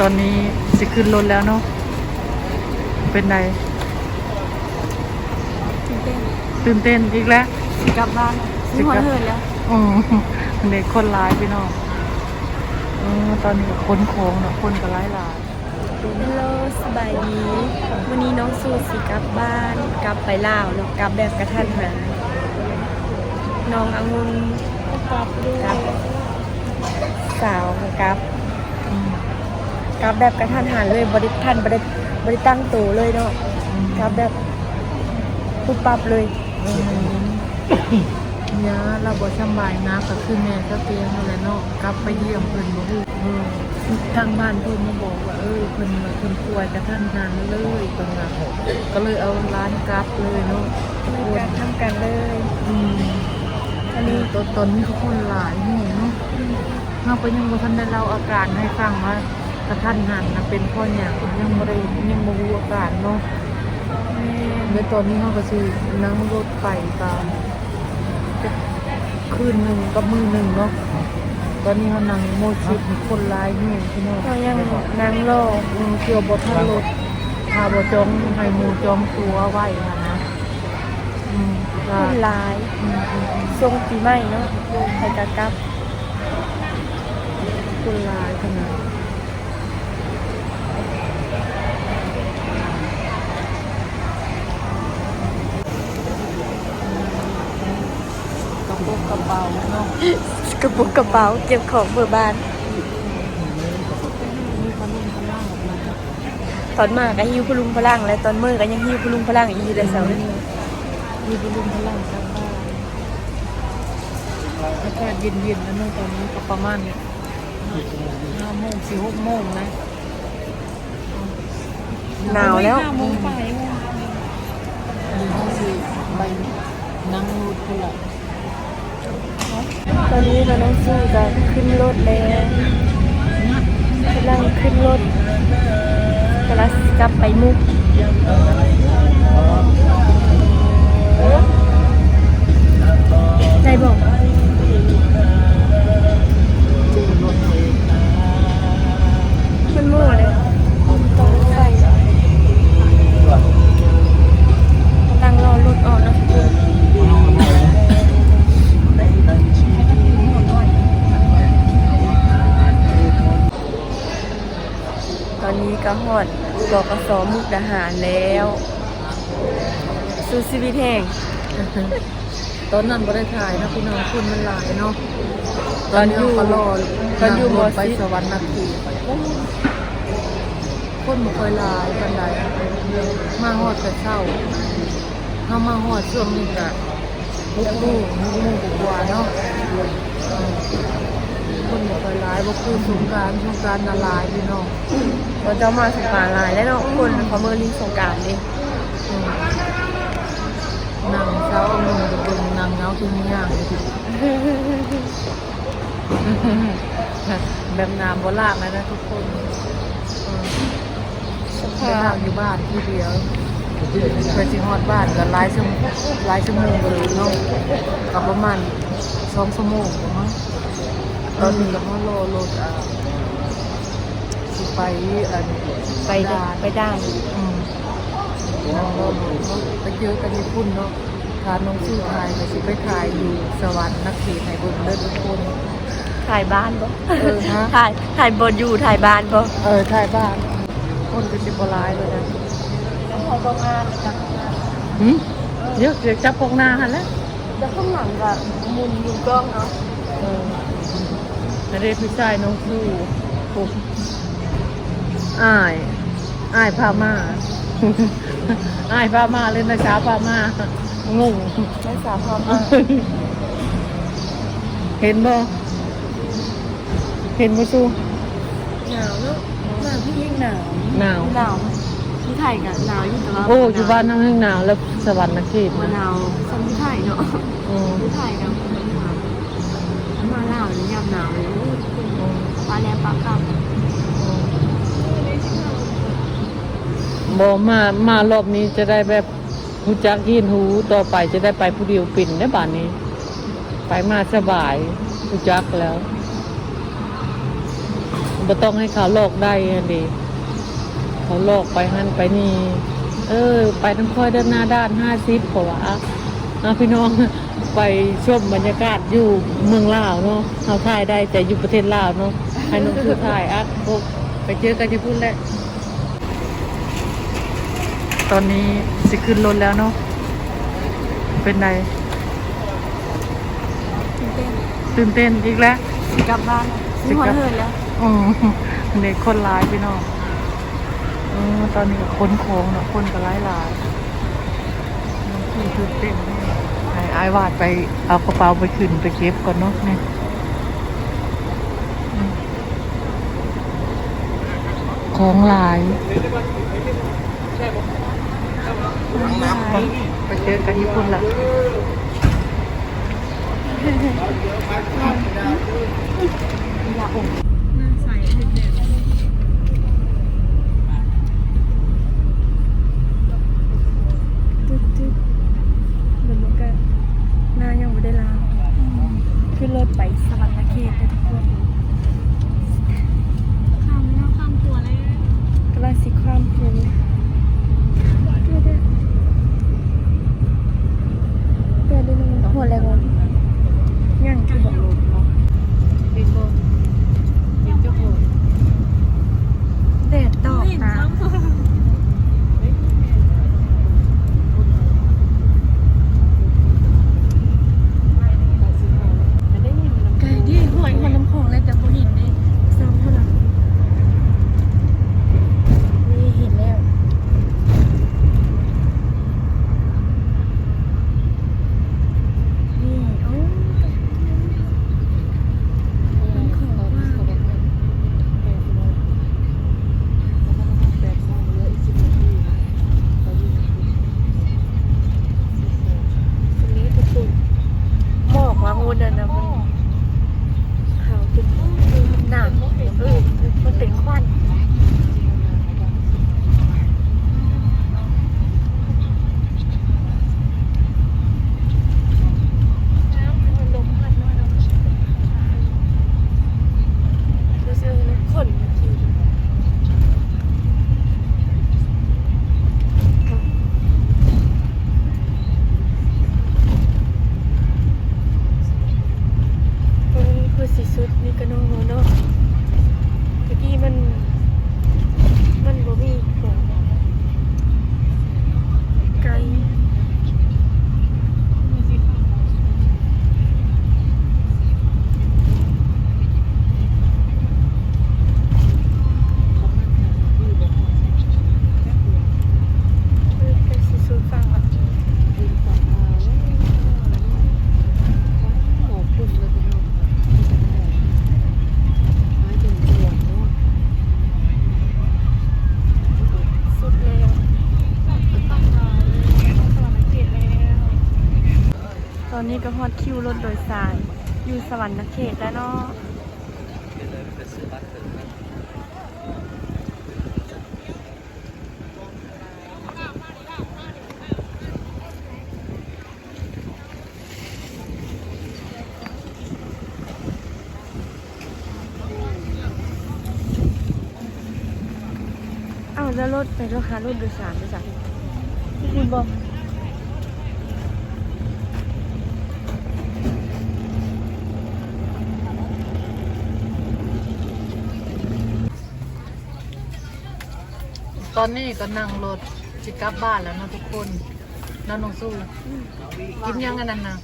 ตอนนี้สิขึ้นรถแล้วเนาะ เป็นไงตื่นเต้นอีกแล้วกลับบ้านสิหัวเหินแล้วอืมเด็กคนร้ายพี่น้องเออตอนนี้ก็คนโค้งเนาะคนก็ร้ายหลายฮัลโหลสบายดี วันนี้น้องสูสิกลับบ้าน กลับไปลาวเนาะกลับแบบกระทันหันน้ององุ่นกลับด้วยกับสาวกลับอืม กลับแบบกระทันหันเลยบริทันบริบริตั้งตัวเลยเนาะอืมกลับแบบปุ๊บปั๊บเลยอืมเนี่ยเราบ่สำบายนะก็คือแม่ก็เตียงนั่นแหละเนาะกลับไปเยี่ยมเพิ่นบ่ฮู้เออทางบ้านเพิ่นมาบอกว่าเออเพิ่นว่าเพิ่นป่วยกระทันหันเลยเพิ่นว่าก็เลยเอาร้านกลับเลยเนาะในการทำกันเลยอืมอันนี้ตอนตอนนี้เขาคนหลายนี่เนาะเราไปยังบ่ทันได้เล่าอาการให้ฟังว่า กระทันหันนะเป็นเพ่อหยังยังบ่ได้ยังบ่รู้อาการเนาะแม่ในตอนนี้เขาก็สินั่งรถไปตามจะคืนหนึ่งกับมือหนึ่งเนาะตอนนี้เขานั่งโมชิดมีคนหลายนี่พี่น้องเรายังนั่งรออืมเกี่ยวบทันรถพาบจองให้หมูจองตัวไว้ค่ะนะอืมคค่ะนหลายอืมอืมอืมทรงปีใหม่เนาะไปกะกลับคนหลายขนาดกระโปรงกระเป๋าเนาะกระปุกกระเป๋าเก็บของเบอร์บ้าน มีขนมข้างล่างออกมาตอนมาก็หิวพลุงพลังและตอนมือก็ยังหิวพลุงพลังอีกอยู่เลยเสาร์นี้มีบุรุษพลังกลับบ้านอากาศเย็นๆแล้วเนอะตอนนี้ก็ประมาณห้าโมงสี่หกโมงนะหนาวแล้ว ห้าโมงไปมีห้องสี่ใบนั่งรูดคนละ ตอนนี้เราต้องสู้จะขึ้นรถแล้วกำลังขึ้นรถกำลังกลับไปมุก บกสมุกดาหารแล้วสู้ชีวิตแห่งตอนนั้นบ่ได้ถ่ายนะพี่น้องคนมันหลายเนาะตอนอยู่ก็รอตอนอยู่งรถมไปสิสวรรค์นาทีคนบ่ค่อยหลายปานใดมาฮอดแต่เช้าเฮามาฮอดช่วงนี้ก็หกโมงหกโมงกว่าๆเนาะเออคนบ่ค่อยหลายบ่คือสงกรารสงกรารน่ะหลายพี่น้องเราจะมาสงกรารลายแล้วเนาะคนเขาเมื่อลิงสงกรารนี่อืมนั่งเช้าเอามือไปเบิ่งนั่งเงาที่นี่ย่างแบบน้ำโบราณเลยนะทุกคนเออสไปภานั่พงอยู่บ้านทีเดียวเพื่อสิฮอดบ้านก็หลายชั่วโมงหลายชั่วโมงเลยเนาะกับประมาณสองชั่วโมงมั้ง ตอนนี้ก็มารอรถอ่าสิไปอันไปดาไปด้านอืมนั่งรอรถเนาะไปเจอกันญี่ปุ่นเนาะทานน้องชื่อไทยไปสิไปถ่ายอยู่สวรรค์นักเขียนให้เบิ่งเด้อทุกคนถ่ายบ้านบ่เออฮะถ่ายถ่ายบนอยู่ถ่ายบ้านบ่เออถ่ายบ้าน คนก็สิบหลายเลยนะแล้วถ่ายตรงงานจากหืมเยอะเดี๋ยวจับพกหน้าหันแล้วแล้วข้างหลังก็มุนมุนกล้องเนาะเออ นาเรศพี่ชายน้องสู้ปุ๊บอ้ายอ้ายพามาอ้ายพามาเล่นนะช้าพามางงนักศึกษาพร้อมมากเห็นบ่เห็นบ่สู้หนาวเนาะหนาวพี่ยิ่งหนาวหนาวหนาวที่ไทยกับหนาวอยู่แต่ว่าโอ้อยู่บ้านน้ำแห้งหนาวแล้วสวรรค์นักเขียนมาหนะนาวซ้ำที่ไทยเนาะอืมที่ไทยกับ คนหนาวมาหนาวนี่ยามหนาวเลยปลาแลปลากลับบอมามารอบนี้จะได้แบบหูจักยินหูต่อไปจะได้ไปผู้เดียวปิ่นได้บ้านนี้ ไปมาสบายหูจักแล้วบ่ต้องให้เขาหลอกได้อันดีเขาหลอกไปหันไปนี่ เออ ไปน้ำค่อยเดินหน้าด้านห้าสิบเพราะว่าเอาพี่น้อง ไปชมบรรยากาศอยู่เมืองลาวเนาะเขาถ่ายได้แต่อยู่ประเทศลาวเนาะให้น้องคือถ่ายอะพวกไปเจอกันที่พุ่นแหละตอนนี้สิขึ้นรถแล้วเนาะเป็นไงตื่นเต้นอีกแล้วกลับบ้านสิหัวเหินแล้วอืมเด็กคนร้ายพี่น้องเออตอนนี้ก็คนโค้งเนาะคนก็ร้ายหลายน้องพี่ตื่นเต้นแน่ไอ้ไอ้วาดไปเอากระเป๋าไปขึ้นไปเก็บก่อนเนาะเนี่ยของหลายไปเจอกันญี่ปุ่นละหน้าใฮอดคิวรถโดยสาร อยู่สวรรค์นเขตแล้วเนาะเอาแล้วรถไปรถค้ารถโดยสารด้วยจ้ะคุณบอก ตอนนี้ก็นั่งรถสิกลับบ้านแล้วเนาะทุกคนน้องน้องสู้กินยังอันนั้นนะ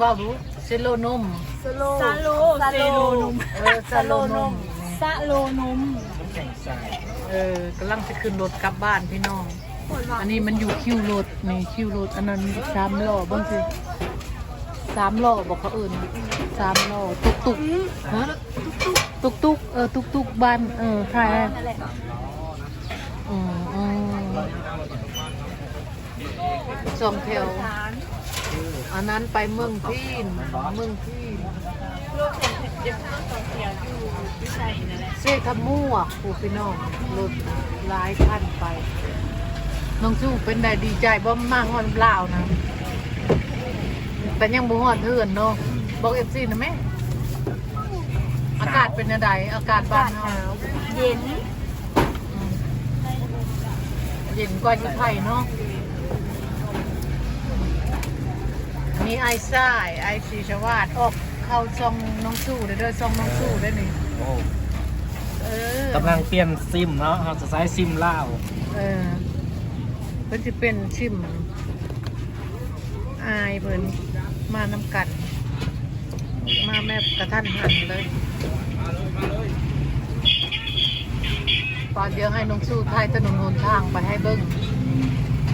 บ้าบุเซโลนมสโลซาโลซาโลนมเออซาโลนมซาโลนมเออกำลังจะขึ้นรถกลับบ้านพี่น้อง อันนี้มันอยู่คิวรถนี่คิวรถอันนั้นสามล้อเบ้างสิสามล้อบอกเขาอื่นสามล้อตุกตุกฮะตุกตุกเออตุกตุกบ้านเออใช่ อืมอืมสองแถวอันนั้นไปเมืองพีนเมืองพีนเซขมั่วผู้พี่น้องรถหลายคันไป น้องสู้เป็นได้ดีใจบ่มากฮอนเปล่านะ แต่ยังบ่ฮอดเทือนเนาะบอกเอฟซีนะแม่อากาศเป็นยังไงอากาศบ้านเฮาเย็น เย็นกว่าอยู่ไทยเนาะ มีไอซ่ายไอซีชวาดออกเข้าซองน้องสู้เด้อเด้อซองน้องสู้ได้อนี่โอ้เออกำลังเปลี่ยนซิมเนาะเราจะใช้ซิมลาวเออเพิ่นสิเป็นชิมอายเพิ่นมานำกัน มาแม่กระทันหันเลย ตอนเดียวให้น้องสู้ทายถนนหนทางไปให้เบิ้ง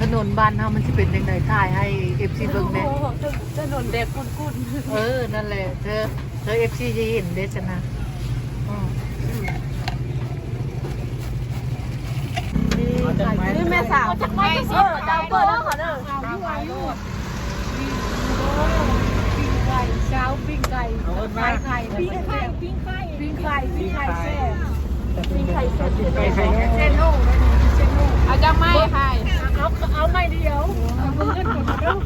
ถนนบ้านเฮามันสิเป็นยังไงทายให้เอฟซีเบิ้งโอ้เด้โหถนนเด็กคุ้นเออ นั่นแหละ เธอ เธอเอฟซีจะเห็นเด้ชนะอืมนี่ๆนี่แม่สาวจากไม่สิดาวเปิดแล้วขอเด้อปิ้งไก่เช้าปิ้งไก่เอาเอิ้นมาไข่ปิ้งไข่ปิ้งไข่ปิ้งไข่ปิ้งไข่แซ่บ มีไข่สดอยู่ใครเส้นโน่เส้นโน่อาจะไม่ค่ะเอาเอาไม่เดียวเอาเงินหมดแล้ว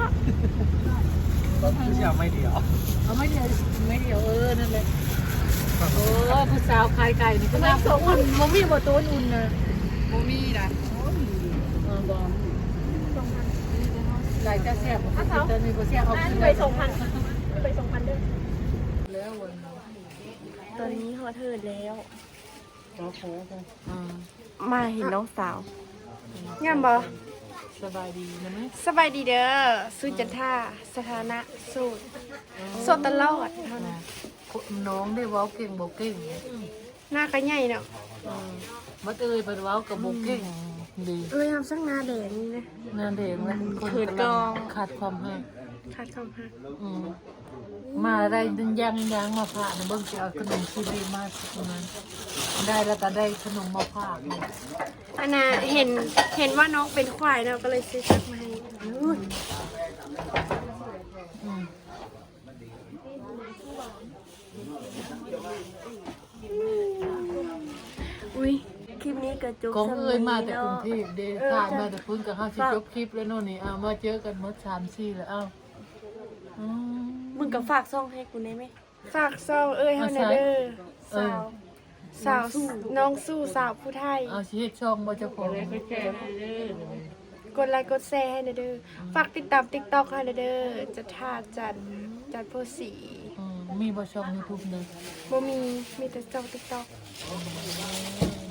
ไม่ใช่เอาไม่เดียวเอาไม่เดียวไม่เดียวเออนั่นแหละโอ้ผู้สาวขายไก่นี่ก็น่าสงอุ่นมมีบ่ตัวอุ่นนะโมมี่นะเออบ่ไก่จะแซ่บบ่ตัวนี้บ่แซ่บเอาไปสองพันไปสองพันเด้อแล้ววันตอนนี้ฮอเธอแล้ว โอ้โหอืมมาเห็นน้องสาวงามบ่สบายดีนะมั้ยสบายดีเด้อสุจันท่าสถานะโสูตรโสดตลอดเท่านั้นน้องได้เว้าเก่งบ่เก่งหน้าก็ใหญ่เนาะเออบัดเอ้ยบัดเว้ากับบ่เก่งดีเอ้ยทำสักหน้าแดงนี่นะงานเด็กนะคนเขินกำกลัอง ขาดความหัก ขาดคำหักอืมมาได้ดึงยังยังมาผ่านะเบิ่งสิเอาขนมซีดีมาสักนั้นได้แล้วก็ได้ขนมมาผ่าเนี่ยอันน่ะเห็นเห็นว่าน้องเป็นควายเนาะก็เลยซื้อชักมาให้อุ๊ยอืมอุ้ยคลิปนี้กระจุกของเอ้ยมาแต่สกรุงเนาะเทพเด้ถ่ายมาแต่พุ่นกับเฮาสิจบคลิปแล้วโน่นนี่เอามาเจอกันหมด3 4แล้วเอ้า อืมมึงก็ฝากซ่องให้กูได้ไหมฝากซ่องเอ้ยเฮาหน่อยเด้อเออสาวสาวน้องสู้สาวผู้ไทย เอาสิเฮ็ดช่องบ่เจ้าของกดไลค์กดแชร์ให้หน่อยเด้อฝากติดตาม TikTok ให้หน่อยเด้อจะท่าจันจันโพสีอืมมีบ่ช่อง YouTube เด้อบ่มีมีแต่ช่อง TikTok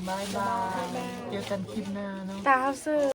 บายบาย เจอกันคลิปหน้าเนาะ ตาเฮาซื้อ